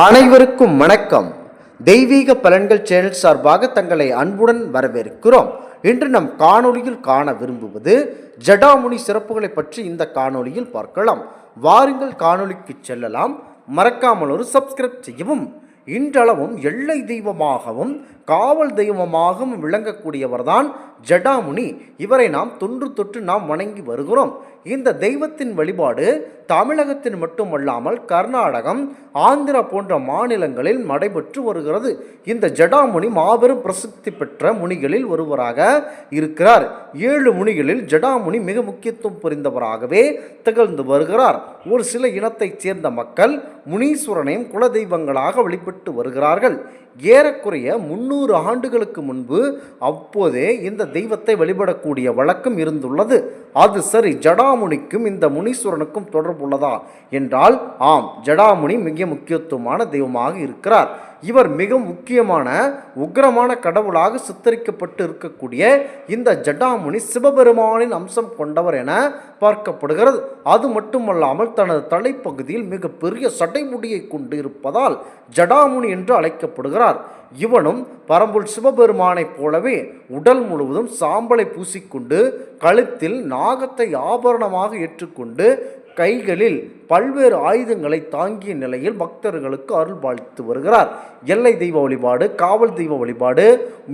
அனைவருக்கும் வணக்கம். தெய்வீக பலன்கள் சேனல் சார்பாக தங்களை அன்புடன் வரவேற்கிறோம். இன்று நம் காணொளியில் காண விரும்புவது ஜடாமுனி சிறப்புகளை பற்றி இந்த காணொளியில் பார்க்கலாம். வாருங்கள் காணொளிக்கு செல்லலாம். மறக்காமல் ஒரு சப்ஸ்கிரைப் செய்யவும் இன்றளவும் எல்லை தெய்வமாகவும் காவல் தெய்வமாகவும் விளங்கக்கூடியவர்தான் ஜடாமுனி இவரை நாம் தொன்று தொற்று நாம் வணங்கி வருகிறோம். இந்த தெய்வத்தின் வழிபாடு தமிழகத்தில் மட்டுமல்லாமல் கர்நாடகம் ஆந்திரா போன்ற மாநிலங்களில் நடைபெற்று வருகிறது. இந்த ஜடாமுனி மாபெரும் பிரசித்தி பெற்ற முனிகளில் ஒருவராக இருக்கிறார். ஏழு முனிகளில் ஜடாமுனி மிக முக்கியத்துவம் புரிந்தவராகவே திகழ்ந்து வருகிறார். ஒரு சில இனத்தைச் சேர்ந்த மக்கள் முனீஸ்வரனையும் குலதெய்வங்களாக வழிபட்டு வருகிறார்கள். ஏறக்குறைய முன்னூறு ஆண்டுகளுக்கு முன்பு அப்போதே இந்த தெய்வத்தை வழிபடக்கூடிய வழக்கம் இருந்துள்ளது. அது சரி ஜடாமுனிக்கும் இந்த முனீஸ்வரனுக்கும் தொடர்புள்ளதா? என்றால் ஆம் ஜடாமுனி மிக முக்கியத்துவமான தெய்வமாக இருக்கிறார். இவர் மிக முக்கியமான உக்கிரமான கடவுளாக சித்தரிக்கப்பட்டு இருக்கக்கூடிய இந்த ஜடாமுனி சிவபெருமானின் அம்சம் கொண்டவர் என பார்க்கப்படுகிறது. அது மட்டுமல்லாமல் தனது தலைப்பகுதியில் மிகப்பெரிய சடைமுடியை கொண்டு இருப்பதால் ஜடாமுனி என்று அழைக்கப்படுகிறார். இவனும் பரம்புல் சிவபெருமானைப் போலவே உடல் முழுவதும் சாம்பலை பூசிக்கொண்டு கழுத்தில் நாகத்தை ஆபரணமாக ஏற்றுக்கொண்டு கைகளில் பல்வேறு ஆயுதங்களை தாங்கிய நிலையில் பக்தர்களுக்கு அருள் பாலித்து வருகிறார். எல்லை தெய்வ வழிபாடு காவல் தெய்வ வழிபாடு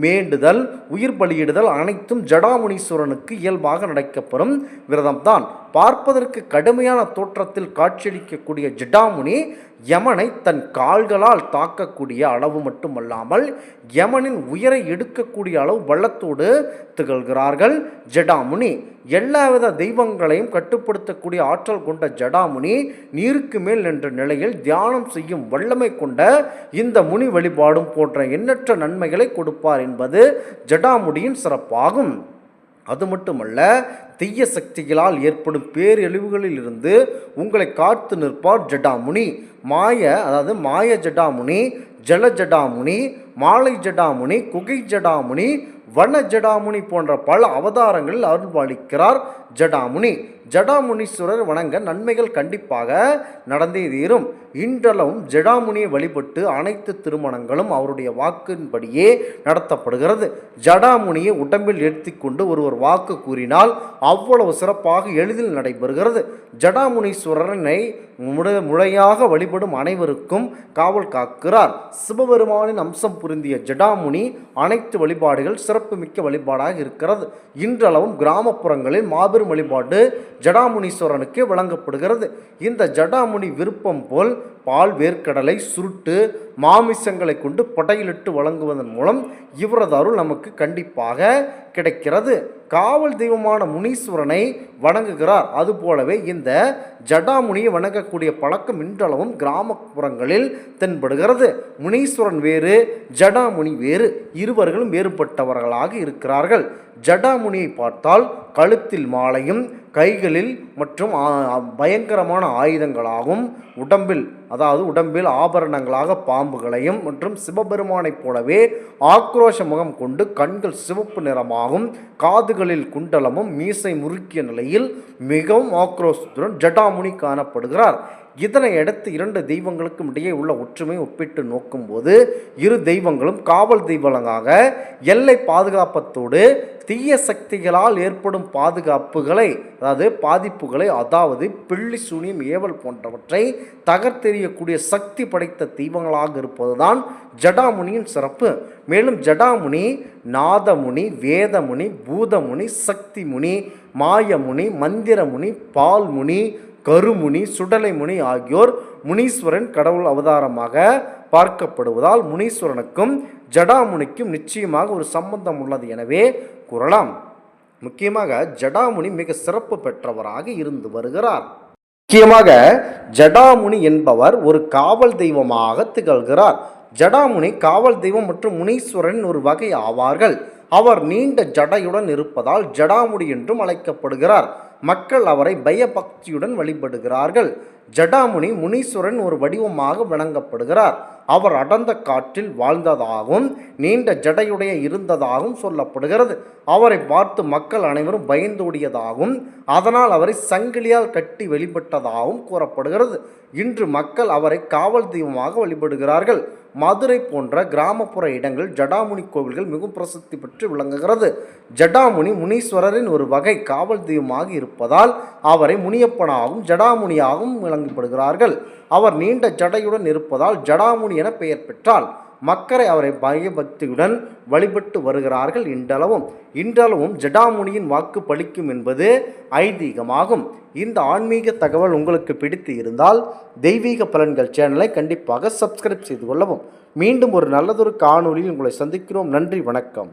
மேண்டுதல் உயிர் பலியிடுதல் அனைத்தும் ஜடாமுனீஸ்வரனுக்கு இயல்பாக நடக்கப்பெறும் விரதம்தான். பார்ப்பதற்கு கடுமையான தோற்றத்தில் காட்சியளிக்கக்கூடிய ஜடாமுனி யமனை தன் கால்களால் தாக்கக்கூடிய அளவு மட்டுமல்லாமல் யமனின் உயரை எடுக்கக்கூடிய அளவு வள்ளத்தோடு திகழ்கிறார்கள். ஜடாமுனி எல்லாவித தெய்வங்களையும் கட்டுப்படுத்தக்கூடிய ஆற்றல் கொண்ட ஜடாமுனி நீருக்கு மேல் நின்ற நிலையில் தியானம் செய்யும் வல்லமை கொண்ட இந்த முனி வழிபாடும் போன்ற எண்ணற்ற நன்மைகளை கொடுப்பார் என்பது ஜடாமுடியின் சிறப்பாகும். அது மட்டுமல்ல தீய சக்திகளால் ஏற்படும் பேரழிவுகளில் இருந்து உங்களை காத்து நிற்பார் ஜடாமுனி. மாய அதாவது மாய ஜடாமுனி ஜல ஜடாமுனி மாலை ஜடாமுனி குகை ஜடாமுனி வன ஜடாமுனி போன்ற பல அவதாரங்களில் அருள்பாலிக்கிறார் ஜடாமுனி. ஜடாமுனீஸ்வரர் வணங்க நன்மைகள் கண்டிப்பாக நடந்தே தீரும். இன்றளவும் ஜடாமுனியை வழிபட்டு அனைத்து திருமணங்களும் அவருடைய வாக்கின்படியே நடத்தப்படுகிறது. ஜடாமுனியை உடம்பில் எடுத்துக்கொண்டு ஒருவர் வாக்கு கூறினால் அவ்வளவு சிறப்பாக எளிதில் நடைபெறுகிறது. ஜடாமுனீஸ்வரனை முறை முறையாக வழிபடும் அனைவருக்கும் காவல் காக்கிறார். சிவபெருமானின் அம்சம் புரிந்திய ஜடாமுனி அனைத்து வழிபாடுகள் சிறப்புமிக்க வழிபாடாக இருக்கிறது. இன்றளவும் கிராமப்புறங்களில் மாபெரும் வழிபாடு ஜடாமுனீஸ்வரனுக்கு வழங்கப்படுகிறது. இந்த ஜடாமுனி விருப்பம் போல் பால் வேர்க்கடலை சுருட்டு மாமிசங்களை கொண்டு படையிலிட்டு வழங்குவதன் மூலம் இவரது அருள் நமக்கு கண்டிப்பாக கிடைக்கிறது. காவல் தெய்வமான முனீஸ்வரனை வணங்குகிறார். அதுபோலவே இந்த ஜடாமுனியை வணங்கக்கூடிய பழக்கம் இன்றளவும் கிராமப்புறங்களில் தென்படுகிறது. முனீஸ்வரன் வேறு ஜடாமுனி வேறு இருவர்களும் வேறுபட்டவர்களாக இருக்கிறார்கள். ஜடாமுனியை பார்த்தால் கழுத்தில் மாலையும் கைகளில் மற்றும் பயங்கரமான ஆயுதங்களாகவும் உடம்பில் அதாவது உடம்பில் ஆபரணங்களாக பாம்புகளையும் மற்றும் சிவபெருமானைப் போலவே ஆக்ரோஷ முகம் கொண்டு கண்கள் சிவப்பு நிறமாகும். காதுகளில் குண்டலமும் மீசை முறுக்கிய நிலையில் மிகவும் ஆக்ரோஷத்துடன் ஜடாமுனி காணப்படுகிறார். இதனை அடுத்து இரண்டு தெய்வங்களுக்கும் இடையே உள்ள ஒற்றுமை ஒப்பிட்டு நோக்கும்போது இரு தெய்வங்களும் காவல் தெய்வங்களாக எல்லை பாதுகாப்பத்தோடு தீய சக்திகளால் ஏற்படும் பாதுகாப்புகளை அதாவது பாதிப்புகளை அதாவது பிள்ளி சூனியம் ஏவல் போன்றவற்றை தகர்த்தெறியக்கூடிய சக்தி படைத்த தெய்வங்களாக இருப்பதுதான் ஜடாமுனியின் சிறப்பு. மேலும் ஜடாமுனி நாதமுனி வேதமுனி பூதமுனி சக்திமுனி மாயமுனி மந்திரமுனி பால்முனி கருமுனி சுடலைமுனி ஆகியோர் முனீஸ்வரன் கடவுள் அவதாரமாக பார்க்கப்படுவதால் முனீஸ்வரனுக்கும் ஜடாமுனிக்கும் நிச்சயமாக ஒரு சம்பந்தம் உள்ளது எனவே கூறலாம். முக்கியமாக ஜடாமுனி மிக சிறப்பு பெற்றவராக இருந்து வருகிறார். முக்கியமாக ஜடாமுனி என்பவர் ஒரு காவல் தெய்வமாக திகழ்கிறார். ஜடாமுனி காவல் தெய்வம் மற்றும் முனீஸ்வரன் ஒரு வகை ஆவார்கள். அவர் நீண்ட ஜடையுடன் இருப்பதால் ஜடாமுடி என்றும் அழைக்கப்படுகிறார். மக்கள் அவரை பயபக்தியுடன் வழிபடுகிறார்கள். ஜடாமுனி முனீஸ்வரன் ஒரு வடிவமாக வணங்கப்படுகிறார். அவர் அடர்ந்த காற்றில் வாழ்ந்ததாகவும் நீண்ட ஜடையுடைய இருந்ததாகவும் சொல்லப்படுகிறது. அவரை பார்த்து மக்கள் அனைவரும் பயந்தோடியதாகவும் அதனால் அவரை சங்கிலியால் கட்டி வெளிப்பட்டதாகவும் கூறப்படுகிறது. இன்று மக்கள் அவரை காவல் தெய்வமாக வழிபடுகிறார்கள். மதுரை போன்ற கிராமப்புற இடங்கள் ஜடாமுனி கோவில்கள் மிகவும் பிரசித்தி பெற்று விளங்குகிறது. ஜடாமுனி முனீஸ்வரரின் ஒரு வகை காவல் தெய்வமாக இருப்பதால் அவரை முனியப்பனாகவும் ஜடாமுனியாகவும் விளங்கப்படுகிறார்கள் அவர் நீண்ட ஜடையுடன் இருப்பதால் ஜடாமுனி என பெயர் பெற்றால் மக்களை அவரை பயபக்தியுடன் வழிபட்டு வருகிறார்கள் இன்றளவும். இன்றளவும் ஜடாமுனியின் வாக்கு பலிக்கும் என்பது ஐதீகமாகும். இந்த ஆன்மீக தகவல் உங்களுக்கு பிடித்து இருந்தால் தெய்வீக பலன்கள் சேனலை கண்டிப்பாக சப்ஸ்கிரைப் செய்து கொள்ளவும். மீண்டும் ஒரு நல்லதொரு காணொளியில் உங்களை சந்திக்கிறோம். நன்றி வணக்கம்.